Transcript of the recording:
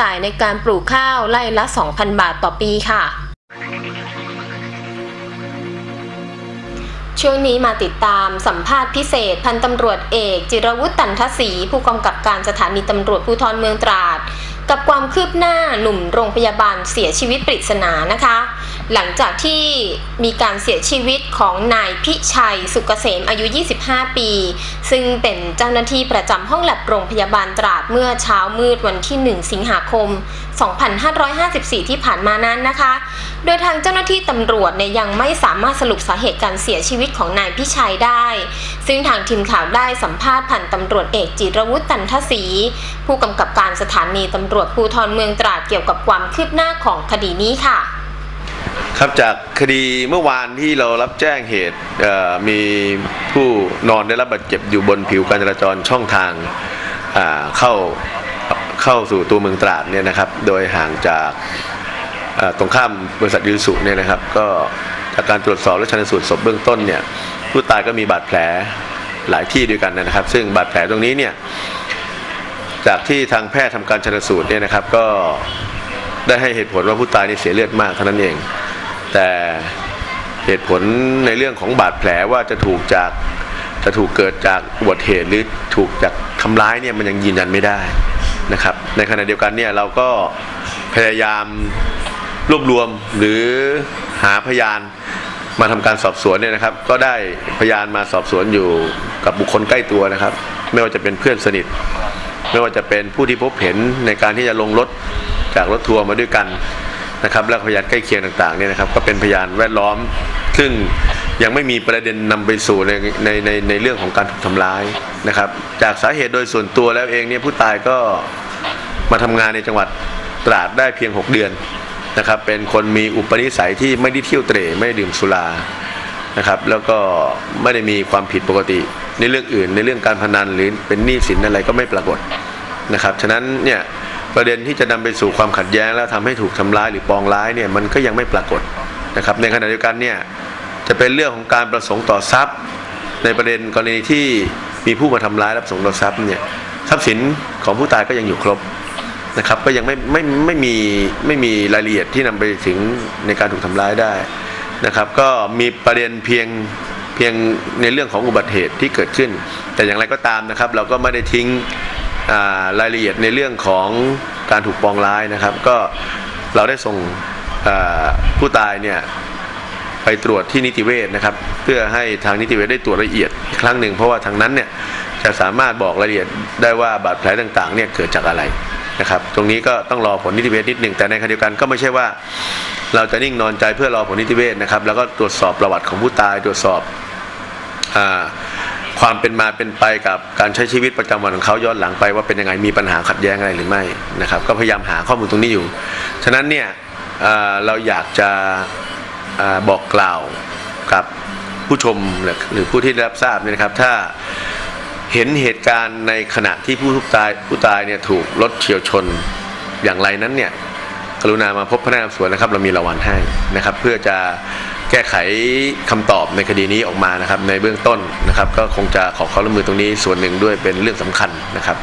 จ่ายในการปลูกข้าวไร่ละ 2,000 บาทต่อปีค่ะ ช่วงนี้มาติดตามสัมภาษณ์พิเศษ พันตำรวจเอก จิรวุฒิตันทศรีผู้กำกับการสถานีตำรวจภูธรเมืองตราด กับความคืบหน้าหนุ่มโรงพยาบาลเสียชีวิตปริศนานะคะ หลังจากที่มีการเสียชีวิตของนายพิชัยสุกเกษมอายุ 25 ปี ซึ่งเป็นเจ้าหน้าที่ประจำห้องแลบโรงพยาบาลตราดเมื่อเช้ามืดวันที่ 1 สิงหาคม 2554 ที่ผ่านมานั้นนะคะ โดยทางเจ้าหน้าที่ตำรวจเนี่ยยังไม่สามารถสรุปสาเหตุการเสียชีวิตของนายพิชัยได้ ซึ่งทางทีมข่าวได้สัมภาษณ์พันตำรวจเอกจิรวุฒิตันทศรีผู้กำกับการสถานีตำรวจภูธรเมืองตราดเกี่ยวกับความคืบหน้าของคดีนี้ค่ะ ครับจากคดีเมื่อวานที่เรารับแจ้งเหตุมีผู้นอนได้รับบาดเจ็บอยู่บนผิวการจราจรช่องทางเข้าเข้าสู่ตัวเมืองตราดเนี่ยนะครับ โดยห่างจากตรงข้ามบริษัทยูสุเนี่ยนะครับ ก็จากการตรวจสอบและชันสูตรศพเบื้องต้นเนี่ยผู้ตายก็มีบาดแผลหลายที่ด้วยกันนะครับ ซึ่งบาดแผลตรงนี้เนี่ย จากที่ทางแพทย์ทำการชันสูตรเนี่ยนะครับก็ได้ให้เหตุผลว่าผู้ตายนี่เสียเลือดมากเท่านั้นเอง แต่เหตุผลในเรื่องของบาดแผลว่าจะถูกจากจะถูกเกิดจากอุบัติเหตุหรือถูกจากทำร้ายเนี่ยมันยังยืนยันไม่ได้นะครับ ในขณะเดียวกันเนี่ยเราก็พยายามรวบรวมหรือหาพยานมาทำการสอบสวนเนี่ยนะครับ ก็ได้พยานมาสอบสวนอยู่กับบุคคลใกล้ตัวนะครับ ไม่ว่าจะเป็นเพื่อนสนิท ไม่ว่าจะเป็นผู้ที่พบเห็นในการที่จะลงรถจากรถทัวร์มาด้วยกันนะครับและพยานใกล้เคียงต่างๆเนี่ยนะครับก็เป็นพยานแวดล้อม ซึ่งยังไม่มีประเด็นนำไปสู่ในในในในเรื่องของการถูกทำร้ายนะครับ จากสาเหตุโดยส่วนตัวแล้วเองเนี่ยผู้ตายก็มาทำงานในจังหวัดตราดได้เพียง 6 เดือนนะครับเป็นคนมีอุปนิสัยที่ไม่ได้เที่ยวเตร่ไม่ดื่มสุรา นะครับ แล้วก็ไม่ได้มีความผิดปกติ ในเรื่องอื่น ในเรื่องการพนันหรือเป็นหนี้สินอะไรก็ไม่ปรากฏนะครับ ฉะนั้นเนี่ยประเด็นที่จะนำไปสู่ความขัดแย้งแล้วทำให้ถูกทำร้ายหรือปองร้ายเนี่ยมันก็ยังไม่ปรากฏนะครับ ในขณะเดียวกันเนี่ยจะเป็นเรื่องของการประสงค์ต่อทรัพย์ ในประเด็นกรณีที่มีผู้มาทำร้ายรับสงค์ต่อทรัพย์เนี่ยทรัพย์สินของผู้ตายก็ยังอยู่ครบนะครับ ก็ยังไม่ไม่ไม่มีไม่มีรายละเอียดที่นำไปถึงในการถูกทำร้ายได้ นะครับ ก็มีประเด็นเพียงเพียงในเรื่องของอุบัติเหตุที่เกิดขึ้น แต่อย่างไรก็ตามนะครับ เราก็ไม่ได้ทิ้งรายละเอียดในเรื่องของการถูกปองร้ายนะครับ ก็เราได้ส่งผู้ตายเนี่ยไปตรวจที่นิติเวชนะครับ เพื่อให้ทางนิติเวชได้ตรวจละเอียดอีกครั้งหนึ่งเพราะว่าทางนั้นเนี่ยจะสามารถบอกรายละเอียดได้ว่าบาดแผลต่างๆเนี่ยเกิดจากอะไร นะครับ ตรงนี้ก็ต้องรอผลนิติเวชนิดหนึ่งแต่ในขณะเดียวกันก็ไม่ใช่ว่า เราจะนิ่งนอนใจเพื่อรอผลนิติเวชนะครับ แล้วก็ตรวจสอบประวัติของผู้ตายตรวจสอบอความเป็นมาเป็นไปกับการใช้ชีวิตประจำวันของเขาย้อนหลังไปว่าเป็นยังไงมีปัญหาขัดแย้งอะไรหรือไม่นะครับ ก็พยายามหาข้อมูลตรงนี้อยู่ ฉะนั้นเนี่ยเราอยากจะอบอกกล่าวกับผู้ชมหรือหรือผู้ที่ได้รับทราบเนี่ยนะครับ ถ้า เห็นเหตุการณ์ในขณะที่ผู้ตายผู้ตายเนี่ยถูกรถเฉียวชนอย่างไรนั้นเนี่ยกรุณามาพบพนักงานสวนนะครับ เรามีรางวัลให้นะครับ เพื่อจะแก้ไขคำตอบในคดีนี้ออกมานะครับ ในเบื้องต้นนะครับ ก็คงจะขอความร่วมมือตรงนี้ส่วนหนึ่งด้วยเป็นเรื่องสำคัญนะครับ